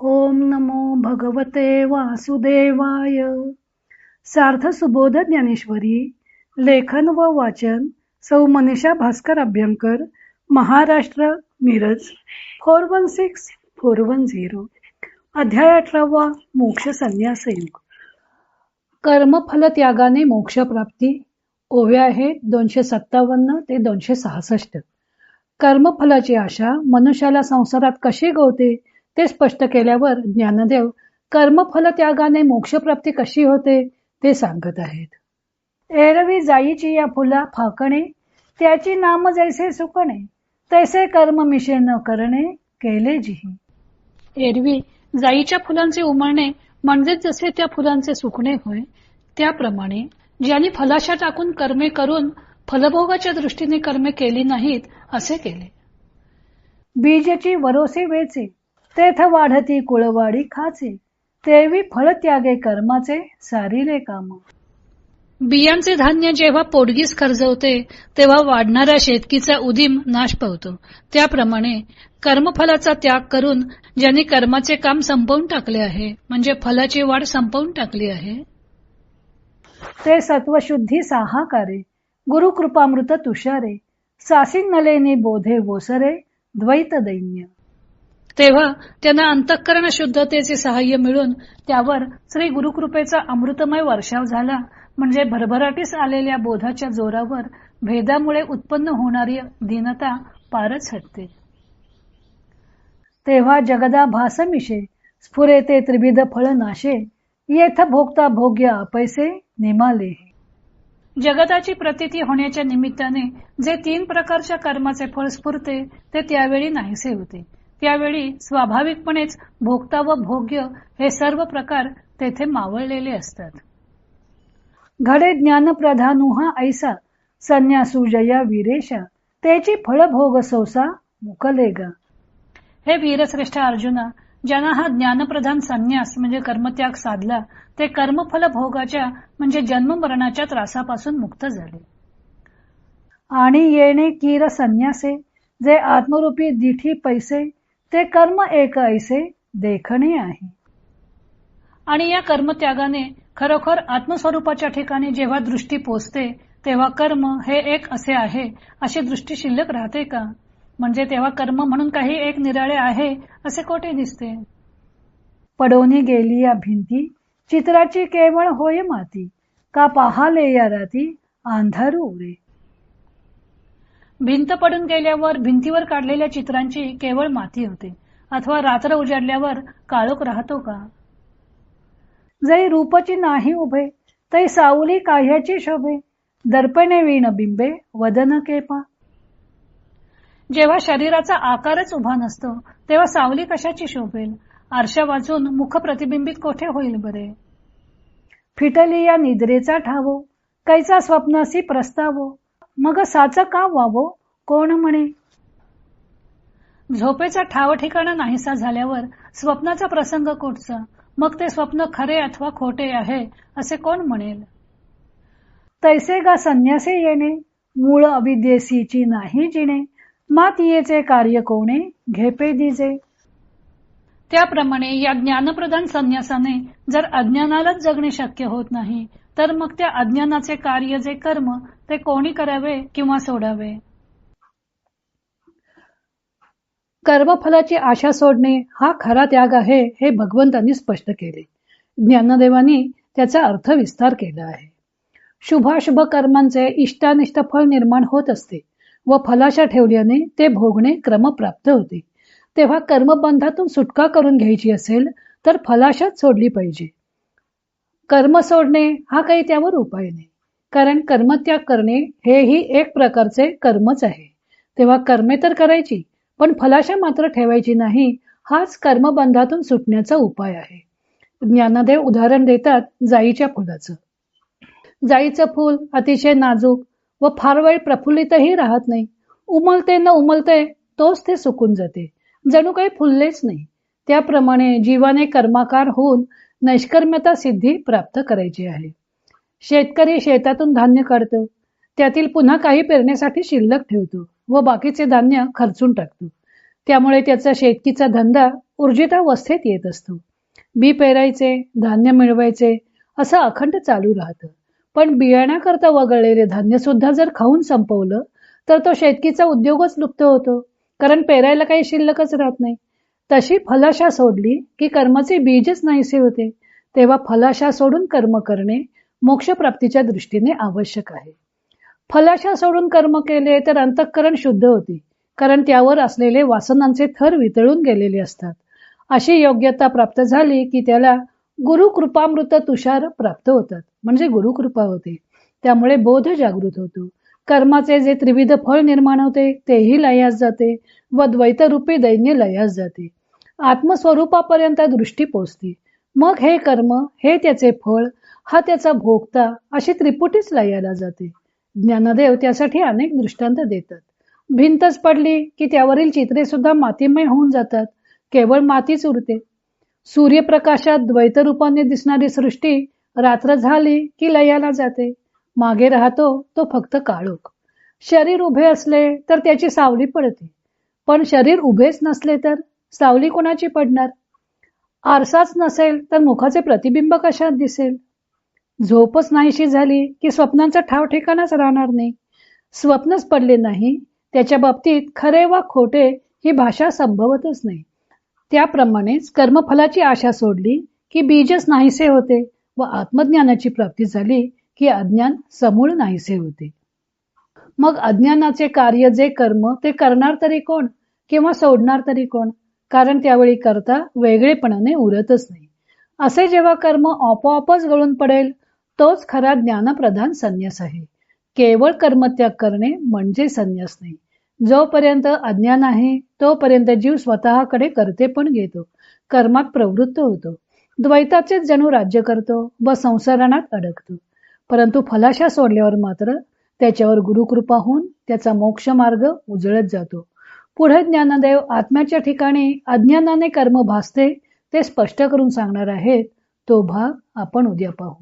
ओम नमो भगवते वासुदेवाय. सार्थ सुबोध ज्ञानेश्वरी लेखन व वाचन Sau Manisha Bhaskar Abhyankar Maharashtra Miraj four one six four one zero. अध्याय अठरावा मोक्ष संन्यास योग कर्मफल त्यागाने मोक्षप्राप्ती ओव्या आहेत दोनशे सत्तावन्न ते दोनशे सहासष्ट. कर्मफलाची आशा मनुष्याला संसारात कशी गवते? ते स्पष्ट केल्यावर ज्ञानदेव कर्मफल त्यागाने मोक्षप्राप्ती कशी होते? ते सांगत आहेत. एरवी जाईची या फुला फाकणे त्याची नाम जैसे सुकणे तैसे कर्म मिशे न करणे केले जिही. एरवी जाईच्या फुलांचे उमळणे म्हणजेच जसे त्या फुलांचे सुकणे होय त्याप्रमाणे ज्यांनी फलाशा टाकून कर्मे करून फलभोगाच्या दृष्टीने कर्मे केली नाहीत असे केले. बीजची वरोसे वेचे तेथ वाढती कुळवाडी खाचे. तेवी फळ त्यागे कर्माचे सारिले काम. बियांचे धान्य जेव्हा पोटगीस खर्जवते तेव्हा वाढणाऱ्या शेतकीचा उदीम नाश पावतो. त्याप्रमाणे कर्मफलाचा त्याग करून ज्यांनी कर्माचे काम संपवून टाकले आहे म्हणजे फलाची वाढ संपवून टाकली आहे. ते सत्वशुद्धी साहाकारे गुरुकृपामृत तुषारे सासिन्नलेनी बोधे वोसरे द्वैत दैन्य तेव्हा त्यांना अंतःकरण शुद्धतेचे सहाय्य मिळून त्यावर श्री गुरुकृपेचा अमृतमय वर्षाव झाला. म्हणजे भरभराटीस आलेल्या बोधाच्या जोरावर भेदामुळे उत्पन्न होणारी दीनता पारच हटते. तेव्हा जगदा भासमिशे स्फुरे ते त्रिविध फळ नाशे येथ भोगता भोग्य पैसे निमाले. जगताची प्रतीती होण्याच्या निमित्ताने जे तीन प्रकारच्या कर्माचे फळ स्फुरते ते त्यावेळी नाहीसे होते. त्यावेळी स्वाभाविकपणेच भोगता व भोग्य हे सर्व प्रकार तेथे मावळलेले असतात. घडे ज्ञान प्रधानुहा ऐसा संन्यासू जया वीरेशा त्याची फळ भोग सोसा मुकलेगा. हे वीरश्रेष्ठ अर्जुना ज्यांना हा ज्ञानप्रधान संन्यास म्हणजे कर्मत्याग साधला ते कर्मफल भोगाच्या म्हणजे जन्म मरणाच्या त्रासापासून मुक्त झाले. आणि येणे कीर संन्यासे जे आत्मरूपी दिठी पैसे ते कर्म एक ऐसे देखणे आहे. आणि या कर्मत्यागाने खरोखर आत्मस्वरूपाच्या ठिकाणी जेव्हा दृष्टी पोचते तेव्हा कर्म हे एक असे आहे अशी दृष्टी शिल्लक राहते का? म्हणजे तेव्हा कर्म म्हणून काही एक निराळे आहे असे कोठे दिसते? पडोनी गेली या भिंती चित्राची केवळ होय माती का पाहाले या राती अंधारू उरे? भिंत पडून गेल्यावर भिंतीवर काढलेल्या चित्रांची केवळ माती होते. अथवा रात्र उजाडल्यावर काळोख राहतो का? जै रूपची नाही उभे तै सावली काह्याची शोभे. दर्पणे विण बिंबे वदन केपा. जेव्हा शरीराचा आकारच उभा नसतो तेव्हा सावली कशाची शोभेल? आरशा वाचून मुख प्रतिबिंबित कोठे होईल बरे? फिटली या निद्रेचा ठावो कैचा स्वप्नासी प्रस्तावो. मग साच का वावो कोण म्हणे? झोपेचा ठाव ठिकाणा नाहीसा झाल्यावर स्वप्नाचा प्रसंग कुठचा? मग ते स्वप्न खरे अथवा खोटे आहे असे कोण म्हणेल? तैसे गा संन्यासे येणे मूळ अविद्येसीची नाही जिणे मातियेचे कार्य कोणे घेपे दिजे. त्याप्रमाणे या ज्ञानप्रधान संन्यासाने जर अज्ञानालाच जगणे शक्य होत नाही तर मग त्या अज्ञानाचे कार्य जे कर्म ते कोणी करावे किंवा सोडावे? कर्मफलाची आशा सोडणे हा खरा त्याग आहे हे भगवंतांनी स्पष्ट केले. ज्ञानदेवानी त्याचा अर्थ विस्तार केला आहे. शुभाशुभ कर्मांचे इष्टानिष्ट फळ निर्माण होत असते व फलाशा ठेवल्याने ते भोगणे क्रमप्राप्त होते. तेव्हा कर्मबंधातून सुटका करून घ्यायची असेल तर फलाशाच सोडली पाहिजे. कर्म सोडणे हा काही त्यावर उपाय नाही. कारण कर्मत्याग करणे हेही एक प्रकारचे कर्मच आहे. तेव्हा कर्मे तर करायची पण फलाशा मात्र ठेवायची नाही हाच कर्मबंधातून सुटण्याचा उपाय आहे. ज्ञानदेव उदाहरण देतात जाईच्या फुलाचं. जाईचं फूल अतिशय नाजूक व फार वेळ प्रफुल्लितही राहत नाही. उमलते न उमलते तोच ते सुकून जाते. जणू काही फुललेच नाही. त्याप्रमाणे जीवाने कर्माकार होऊन नैष्कर्म्यता सिद्धी प्राप्त करायची आहे. शेतकरी शेतातून धान्य काढतो. त्यातील पुन्हा काही पेरण्यासाठी शिल्लक ठेवतो व बाकीचे धान्य खर्चून टाकतो. त्यामुळे त्याचा शेतकीचा धंदा ऊर्जितावस्थेत येत असतो. बी पेरायचे धान्य मिळवायचे असं अखंड चालू राहतं. पण बियाण्याकरता वगळलेले धान्य सुद्धा जर खाऊन संपवलं तर तो शेतकीचा उद्योगच लुप्त होतो. कारण पेरायला काही शिल्लकच राहत नाही. तशी फलाशा सोडली की कर्माचे बीजच नाहीसे होते. तेव्हा फलाशा सोडून कर्म करणे मोक्षप्राप्तीच्या दृष्टीने आवश्यक आहे. फलाशा सोडून कर्म केले तर अंतःकरण शुद्ध होते कारण त्यावर असलेले वासनांचे थर वितळून गेलेले असतात. अशी योग्यता प्राप्त झाली की त्याला गुरुकृपामृत तुषार प्राप्त होतात म्हणजे गुरुकृपा होते. त्यामुळे बोध जागृत होतो. कर्माचे जे त्रिविध फळ निर्माण होते तेही लयास जाते व द्वैतरूपी दैन्य लयास जाते. आत्मस्वरूपापर्यंत दृष्टी पोचते. मग हे कर्म हे त्याचे फळ हा त्याचा भोगता अशी त्रिपुटीच लयाला जाते. ज्ञानदेव त्यासाठी अनेक दृष्टांत देतात. भिंतच पडली की त्यावरील चित्रे सुद्धा मातीमय होऊन जातात. केवळ मातीच उरते. सूर्यप्रकाशात द्वैत रूपाने दिसणारी सृष्टी रात्र झाली की लयाला जाते. मागे राहतो तो फक्त काळोख. शरीर उभे असले तर त्याची सावली पडते. पण शरीर उभेच नसले तर सावली कोणाची पडणार? आरसाच नसेल तर मुखाचे प्रतिबिंब कशात दिसेल? झोपच नाहीशी झाली की स्वप्नांचा ठाव ठिकाणाच राहणार नाही. स्वप्नच पडले नाही. त्याच्या बाबतीत खरे वा खोटे ही भाषा संभवतच नाही. त्याप्रमाणेच कर्मफलाची आशा सोडली की बीजच नाहीसे होते व आत्मज्ञानाची प्राप्ती झाली की अज्ञान समूळ नाहीसे होते. मग अज्ञानाचे कार्य जे कर्म ते करणार तरी कोण किंवा सोडणार तरी कोण? कारण त्यावेळी करता वेगळेपणाने उरतच नाही. असे जेव्हा कर्म आपोआपच गळून पडेल तोच खरा ज्ञानप्रधान संन्यास आहे. केवळ कर्मत्याग करणे म्हणजे संन्यास नाही. जोपर्यंत अज्ञान आहे तोपर्यंत जीव स्वतःकडे करते पण घेतो. कर्मात प्रवृत्त होतो. द्वैताचेच जणू राज्य करतो व संसारणात अडकतो. परंतु फलाशा सोडल्यावर मात्र त्याच्यावर गुरुकृपा होऊन त्याचा मोक्ष मार्ग उजळत जातो. पुढे ज्ञानदेव आत्म्याच्या ठिकाणी अज्ञानाने कर्म भासते ते स्पष्ट करून सांगणार आहेत तो भाग आपण उद्या पाहू.